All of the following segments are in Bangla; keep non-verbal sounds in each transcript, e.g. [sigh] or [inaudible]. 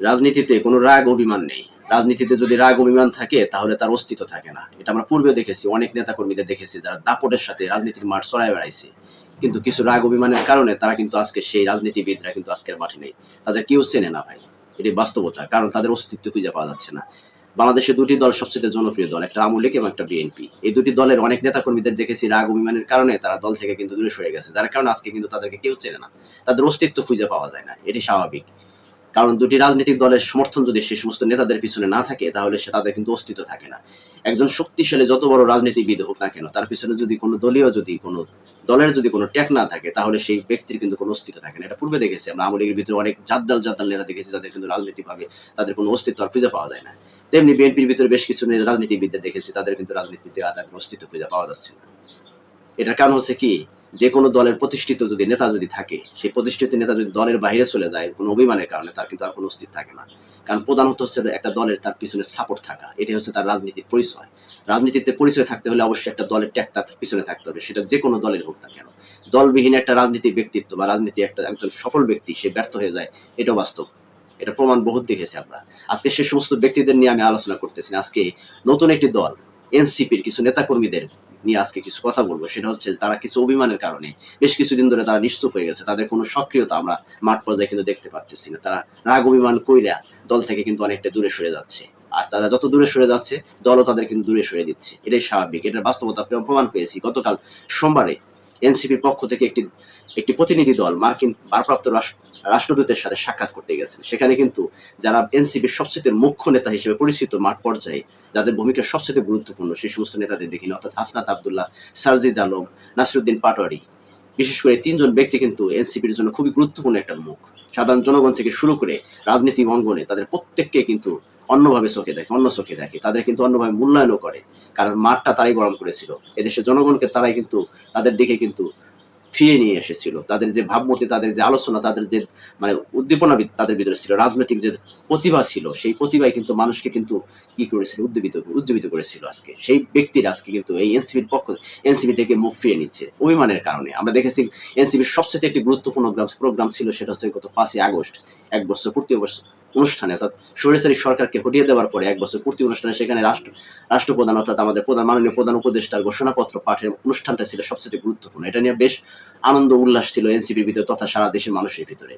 রাজনীতিতে কোনো রাগ অভিমান নেই। রাজনীতিতে যদি রাগ অভিমান থাকে, তাহলে তার অস্তিত্ব থাকে না। এটা আমরা পূর্বে দেখেছি, অনেক নেতাকর্মীদের দেখেছি যারা দাপটের সাথে রাজনীতির মাঠ সরাই বেড়াইছে। কিন্তু কিছু রাগ অভিমানের কারণে তারা কিন্তু আজকে সেই রাজনীতিবিদরা কিন্তু আজকের মাঠে নেই। তাদের কেউ চেনে না ভাই। এটি বাস্তবতা, কারণ তাদের অস্তিত্ব খুঁজে পাওয়া যাচ্ছে না। বাংলাদেশে দুটি দল সবচেয়ে জনপ্রিয় দল, একটা আওয়ামী লীগ এবং একটা বিএনপি। এই দুটি দলের অনেক নেতাকর্মীদের দেখেছি রাগ অভিমানের কারণে তারা দল থেকে কিন্তু দূরে সরে গেছে, যার কারণে আজকে কিন্তু তাদেরকে কেউ চেনে না। তাদের অস্তিত্ব খুঁজে পাওয়া যায় না। এটি স্বাভাবিক। কারণ দুটি রাজনৈতিক দলের সমর্থন যদি সেই সমস্ত নেতাদের পিছনে না থাকে, তাহলে সে তাদের কিন্তু অস্তিত্ব থাকে না। একজন শক্তিশালী যত বড় রাজনীতিবিদ হোক না কেন, তার পিছনে যদি কোনো দলীয় যদি কোনো দলের যদি কোনো ট্যাগ না থাকে, তাহলে সেই ব্যক্তির কিন্তু কোনো অস্তিত্ব থাকে না। এটা পূর্বে দেখেছি আমরা। আওয়ামী লীগের ভিতরে অনেক জাদ্দাল জাদ্দাল নেতা দেখেছি যাদের কিন্তু রাজনীতিভাবে তাদের কোনো অস্তিত্ব আর খুঁজে পাওয়া যায় না। তেমনি বিএনপির ভিতরে বেশ কিছু রাজনীতিবিদদের দেখেছি, তাদের কিন্তু রাজনীতিতে তাদের অস্তিত্ব খুঁজে পাওয়া যাচ্ছে না। এটার কারণ হচ্ছে কি? যে কোনো দলের প্রতিষ্ঠিত যদি নেতা যদি থাকে, সেই প্রতিষ্ঠিত নেতা যদি দলের বাইরে চলে যায়, কোনো অভিমানের কারণে তার কিন্তু আর কোনো অস্তিত্ব থাকে না। কারণ প্রধানত হচ্ছে একটা দলের তার পিছনে সাপোর্ট থাকা, এটাই হচ্ছে তার রাজনীতির পরিচয়। রাজনীতিতে পরিচয় থাকতে হলে অবশ্যই একটা দলের ট্যাগ তার পিছনে থাকতে হবে, সেটা যে কোনো দলের হোক না কেন। দলবিহীন একটা রাজনীতি ব্যক্তিত্ব বা রাজনীতি একটা একজন সফল ব্যক্তি, সে ব্যর্থ হয়ে যায়, এটাও বাস্তব। এটা প্রমাণ বহুত দেখেছি আমরা। আজকে সে সমস্ত ব্যক্তিদের নিয়ে আমি আলোচনা করতেছি আজকে নতুন একটি দল এনসিপির কিছু নেতাকর্মীদের নিয়ে আজকে কিছু কথা বলব। সেটা হচ্ছে তারা কিছু অভিমানের কারণে বেশ কিছুদিন ধরে তারা নিশ্চুপ হয়ে গেছে। তাদের কোনো সক্রিয়তা আমরা মাঠ পর্যায়ে কিন্তু দেখতে পাচ্ছি না। তারা রাগ অভিমান কইরা দল থেকে কিন্তু অনেকটা দূরে সরে যাচ্ছে। আর তারা যত দূরে সরে যাচ্ছে, দলও তাদের কিন্তু দূরে সরে দিচ্ছে। এটাই স্বাভাবিক। এটার বাস্তবতা প্রমাণ পেয়েছি। গতকাল সোমবারে এনসিপির পক্ষ থেকে একটি একটি প্রতিনিধি দল মার্কিন ভারপ্রাপ্ত রাষ্ট্রদূতের সাথে সাক্ষাৎ করতে গেছেন। সেখানে কিন্তু যারা এনসিপির সবচেয়ে মুখ্য নেতা হিসেবে পরিচিত মাঠ পর্যায়ে, যাদের ভূমিকা সবচেয়ে গুরুত্বপূর্ণ, সেই সমস্ত নেতাদের দেখিনি অর্থাৎ হাসনাত আবদুল্লাহ, সারজিদ আলম, নাসিরুদ্দিন পাটোয়ারি বিশেষ করে তিনজন ব্যক্তি কিন্তু এনসিপির জন্য খুবই গুরুত্বপূর্ণ একটা মুখ। সাধারণ জনগণ থেকে শুরু করে রাজনীতি অঙ্গনে তাদের প্রত্যেককে কিন্তু অন্যভাবে চোখে দেখে, অন্য চোখে দেখে। তাদের কিন্তু অন্যভাবে মূল্যায়নও করে, কারণ মাঠটা তারাই গরম করেছিল। এদেশের জনগণকে তারাই কিন্তু তাদের দিকে কিন্তু ফিরিয়ে নিয়ে এসেছিল। তাদের যে ভাবমূর্তি, তাদের যে আলোচনা, তাদের যে মানে উদ্দীপনা তাদের ভিতরে ছিল, রাজনৈতিক যে প্রতিভা ছিল, সেই প্রতিভাই কিন্তু মানুষকে কিন্তু কি করেছিল? উদ্দীপিত, উজ্জীবিত করেছিল আজকে। সেই ব্যক্তির আজকে কিন্তু এই এনসিপির পক্ষ এনসিপি থেকে মুখ ফিরিয়ে নিচ্ছে অভিমানের কারণে। আমরা দেখেছি এনসিপির সবচেয়ে একটি গুরুত্বপূর্ণ প্রোগ্রাম ছিল, সেটা হচ্ছে গত পাঁচই আগস্ট, এক বছর, পূর্তি অনুষ্ঠানে, অর্থাৎ সরেসারি সরকারকে হটিয়ে দেওয়ার পরে এক বছর পূর্তি অনুষ্ঠানে সেখানে রাষ্ট্র, রাষ্ট্রপ্রধান, অর্থাৎ আমাদের প্রধান মাননীয় প্রধান উপদেষ্টার ঘোষণাপত্র পাঠের অনুষ্ঠানটা ছিল সবচেয়ে গুরুত্বপূর্ণ। এটা নিয়ে বেশ আনন্দ উল্লাস ছিল এনসিপির ভিতরে তথা সারা দেশের মানুষের ভিতরে,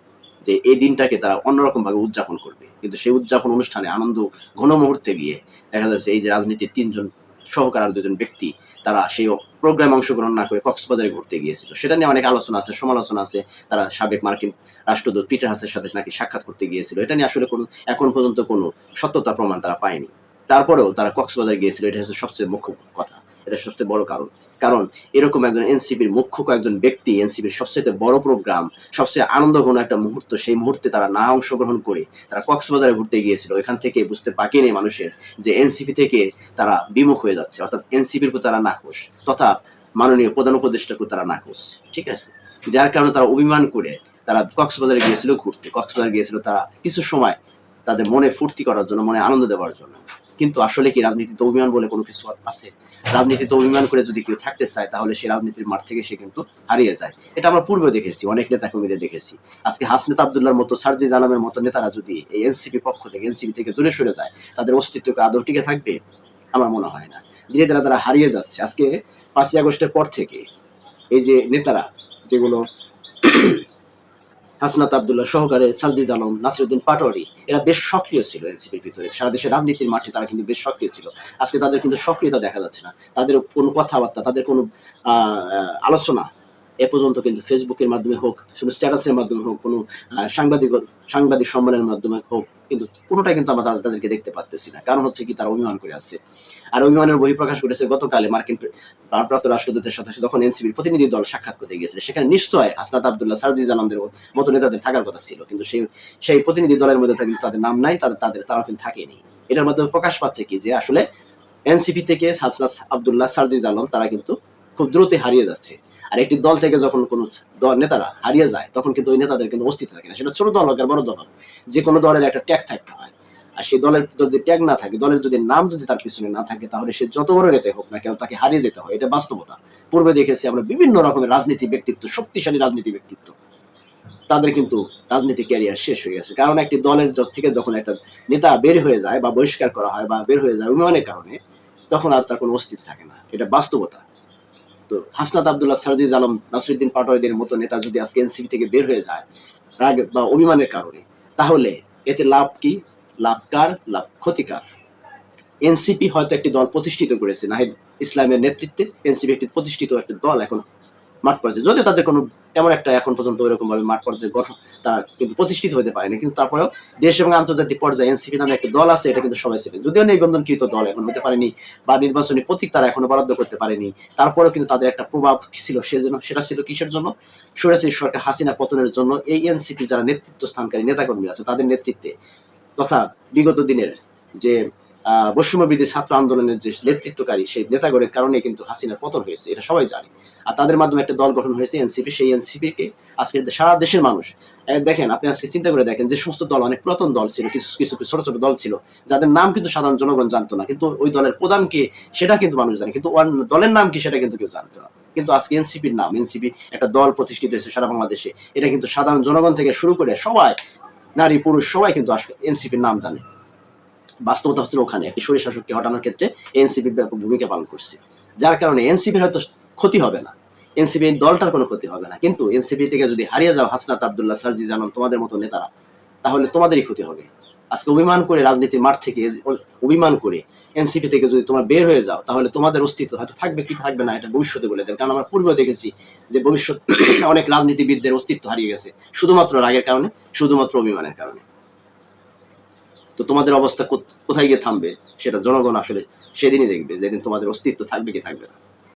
যে এই দিনটাকে তারা অন্যরকম ভাবে উদযাপন করবে। কিন্তু সেই উদযাপন অনুষ্ঠানে আনন্দ, ঘন মুহূর্তে গিয়ে দেখা যাচ্ছে এই যে রাজনীতির তিনজন সহকার দুজন ব্যক্তি, তারা সেই প্রোগ্রামে অংশগ্রহণ না করে কক্সবাজারে ঘুরতে গিয়েছিল। সেটা নিয়ে অনেক আলোচনা আছে, সমালোচনা আছে। তারা সাবেক মার্কিন রাষ্ট্রদূত পিটার হাসের সাথে নাকি সাক্ষাৎ করতে গিয়েছিল। এটা নিয়ে আসলে কোনো এখন পর্যন্ত কোনো সত্যতা প্রমাণ তারা পায়নি। তারপরেও তারা কক্সবাজার গিয়েছিল। এটা হচ্ছে সবচেয়ে মুখ্য কথা। এটা সবচেয়ে বড় কারণ। কারণ এরকম একজন এনসিপির মুখ্য কয়েকজন ব্যক্তি, এনসিপির সবচেয়ে বড় প্রোগ্রাম সবচেয়ে আনন্দঘন একটা মুহূর্ত, সেই মুহূর্তে তারা না অংশগ্রহণ করে তারা কক্সবাজারে ঘুরতে গিয়েছিল। এখান থেকে বুঝতে বাকি নেই মানুষের যে এনসিপি থেকে তারা বিমুখ হয়ে যাচ্ছে, অর্থাৎ এনসিপির প্রতি তারা নাকোশ তথা মাননীয় প্রধান উপদেষ্টাকে তারা নাকোশ ঠিক আছে? যার কারণে তারা অভিমান করে তারা কক্সবাজারে গিয়েছিল ঘুরতে। কক্সবাজার গিয়েছিল তারা কিছু সময় তাদের মনে ফুর্তি করার জন্য, মনে আনন্দ দেওয়ার জন্য। কিন্তু আসলে কি রাজনীতিতে অভিমান বলে কোনো কিছু আছে? রাজনীতিতে অভিমান করে যদি কেউ থাকতে চায়, তাহলে সে রাজনীতির মাঠ থেকে সে কিন্তু হারিয়ে যায়। এটা আমরা পূর্বে দেখেছি, অনেক নেতা কর্মীদের দেখেছি। আজকে হাসনেত আবদুল্লাহর মতো সার্জি জানামের মতো নেতারা যদি এই এনসিপি পক্ষ থেকে, এনসিপি থেকে দূরে সরে যায়, তাদের অস্তিত্বকে আদৌ টিকে থাকবে? আমার মনে হয় না। ধীরে ধীরে তারা হারিয়ে যাচ্ছে। আজকে পাঁচই আগস্টের পর থেকে এই যে নেতারা, যেগুলো হাসনাত আবদুল্লাহ সহকারে সালজিদ আলম, নাসিরুদ্দিন পাটোয়ারি, এরা বেশ সক্রিয় ছিল এনসিপির ভিতরে। সারা দেশের রাজনীতির মাঠে তারা কিন্তু বেশ সক্রিয় ছিল। আজকে তাদের কিন্তু সক্রিয়তা দেখা যাচ্ছে না। তাদের কোনো কথাবার্তা, তাদের কোনো আলোচনা এ পর্যন্ত কিন্তু ফেসবুকের মাধ্যমে হোক, শুধু স্ট্যাটাসের মাধ্যমে হোক, কোনো সাংবাদিক সাংবাদিক সম্মেলনের মাধ্যমে হোক, কিন্তু কোনোটাই কিন্তু আমরা তাদেরকে দেখতে পারতেছি না। কারণ হচ্ছে কি, তারা অভিমান করে আসছে। আর অভিমানের বহিঃপ্রকাশ করেছে গতকালে মার্কিন প্রে- ভারপ্রাপ্ত রাষ্ট্রদূতের সাথে যখন এনসিবির প্রতিনিধি দল সাক্ষাৎ করতে গিয়েছে সেখানে নিশ্চয় হাসনাত আবদুল্লাহ, সারজিজ আলমদের মতো নেতাদের থাকার কথা ছিল, কিন্তু সেই সেই প্রতিনিধি দলের মধ্যে কিন্তু তাদের নাম নাই তাদের তাদের, তারা কিন্তু থাকেনি। এটার মাধ্যমে প্রকাশ পাচ্ছে কি, যে আসলে এনসিপি থেকে হাসনাত আবদুল্লাহ, সারজিজ আলম, তারা কিন্তু খুব দ্রুতই হারিয়ে যাচ্ছে। আর একটি দল থেকে যখন কোনো নেতারা হারিয়ে যায়, তখন কিন্তু ওই নেতাদের কিন্তু অস্তিত্ব থাকে না। সেটা ছোট দল হোক আর বড় দল হোক, যে কোনো দলের একটা ট্যাগ থাকতে হয়। আর সেই দলের যদি ট্যাগ না থাকে, দলের যদি নাম যদি তার পিছনে না থাকে, তাহলে সে যত বড় নেতা হোক না কেন তাকে হারিয়ে যেতে হয়। এটা বাস্তবতা। পূর্বে দেখেছি আমরা বিভিন্ন রকমের রাজনীতি ব্যক্তিত্ব, শক্তিশালী রাজনীতি ব্যক্তিত্ব। তাদের কিন্তু রাজনৈতিক ক্যারিয়ার শেষ হয়ে গেছে। কারণ একটি দলের থেকে যখন একটা নেতা বের হয়ে যায় বা বহিষ্কার করা হয় বা বের হয়ে যায় উন্নয়নের কারণে, তখন আর তার কোনো অস্তিত্ব থাকে না। এটা বাস্তবতা। তো হাসনাত আবদুল্লাহ সারজিজ আলম নাসরুদ্দিন পাটোয়ারিদের মতো নেতা যদি আজকে এনসিপি থেকে বের হয়ে যায় রাগ বা অভিমানের কারণে, তাহলে এতে লাভ কি? লাভ কার? লাভ ক্ষতিকার। এনসিপি হয়তো একটি দল প্রতিষ্ঠিত করেছে, নাহিদ ইসলামের নেতৃত্বে এনসিপি একটি প্রতিষ্ঠিত একটি দল এখন মাঠ পর্যায়ে যদি তাদের কোনো তেমন একটা এখন পর্যন্ত ওইরকম ভাবে মাঠ পর্যায়ে গঠন, তারা কিন্তু প্রতিষ্ঠিত হতে পারেনি। কিন্তু তারপরেও দেশ এবং আন্তর্জাতিক পর্যায়ে এনসিপি নামে একটা দল আছে, এটা কিন্তু সবাই চেনে। যদিও নিবন্ধনকৃত দল এখন হতে পারেনি বা নির্বাচনী প্রতীক তারা এখনও বরাদ্দ করতে পারেনি। তারপরেও কিন্তু তাদের একটা প্রভাব ছিল সেজন্য, সেটা ছিল কিসের জন্য? সরাসরি সরকার হাসিনা পতনের জন্য এই এনসিপি যারা নেতৃত্ব স্থানকারী নেতাকর্মী আছে, তাদের নেতৃত্বে তথা বিগত দিনের যে বৈষম্যবিধি ছাত্র আন্দোলনের যে নেতৃত্বকারী, সেই নেতাগণের কারণে কিন্তু হাসিনার পতন হয়েছে, এটা সবাই জানে। আর তাদের মাধ্যমে একটা দল গঠন হয়েছে এনসিপি, সেই এনসিপি কে আজকে সারা দেশের মানুষ দেখেন, আপনি আজকে চিন্তা করে দেখেন যে সমস্ত দল, অনেক পুরাতন দল ছিল, কিছু কিছু ছোট ছোট দল ছিল, যাদের নাম কিন্তু সাধারণ জনগণ জানতো না, কিন্তু ওই দলের প্রধান কে, সেটা কিন্তু মানুষ জানে, কিন্তু দলের নাম কি সেটা কিন্তু কেউ জানতো না। কিন্তু আজকে এনসিপির নাম, এনসিপি একটা দল প্রতিষ্ঠিত হয়েছে সারা বাংলাদেশে, এটা কিন্তু সাধারণ জনগণ থেকে শুরু করে সবাই, নারী, পুরুষ, সবাই কিন্তু আসলে এনসিপির নাম জানে। বাস্তবতা হচ্ছে ওখানে একটি শাসককে হটানোর ক্ষেত্রে এনসিপি ব্যাপক ভূমিকা পালন করছে। যার কারণে এনসিপির হয়তো ক্ষতি হবে না। এনসিপি দলটার কোনো ক্ষতি হবে না। কিন্তু এনসিপি থেকে যদি হারিয়ে যাও হাসনাত আবদুল্লাহ, সার্জি জানান, তোমাদের মতো নেতারা, তাহলে তোমাদেরই ক্ষতি হবে। আজকে অভিমান করে রাজনীতির মাঠ থেকে, অভিমান করে এনসিপি থেকে যদি তোমরা বের হয়ে যাও, তাহলে তোমাদের অস্তিত্ব হয়তো থাকবে কি থাকবে না, এটা ভবিষ্যতে বলে দেবে কারণ আমরা পূর্বে দেখেছি যে ভবিষ্যৎ [clears throat] অনেক রাজনীতিবিদদের অস্তিত্ব হারিয়ে গেছে, শুধুমাত্র রাগের কারণে, শুধুমাত্র অভিমানের কারণে। তো তোমাদের অবস্থা কোথ- কোথায় গিয়ে থামবে? সেটা জনগণ আসলে সেদিনই দেখবে, যেদিন তোমাদের অস্তিত্ব থাকবে কি থাকবে না।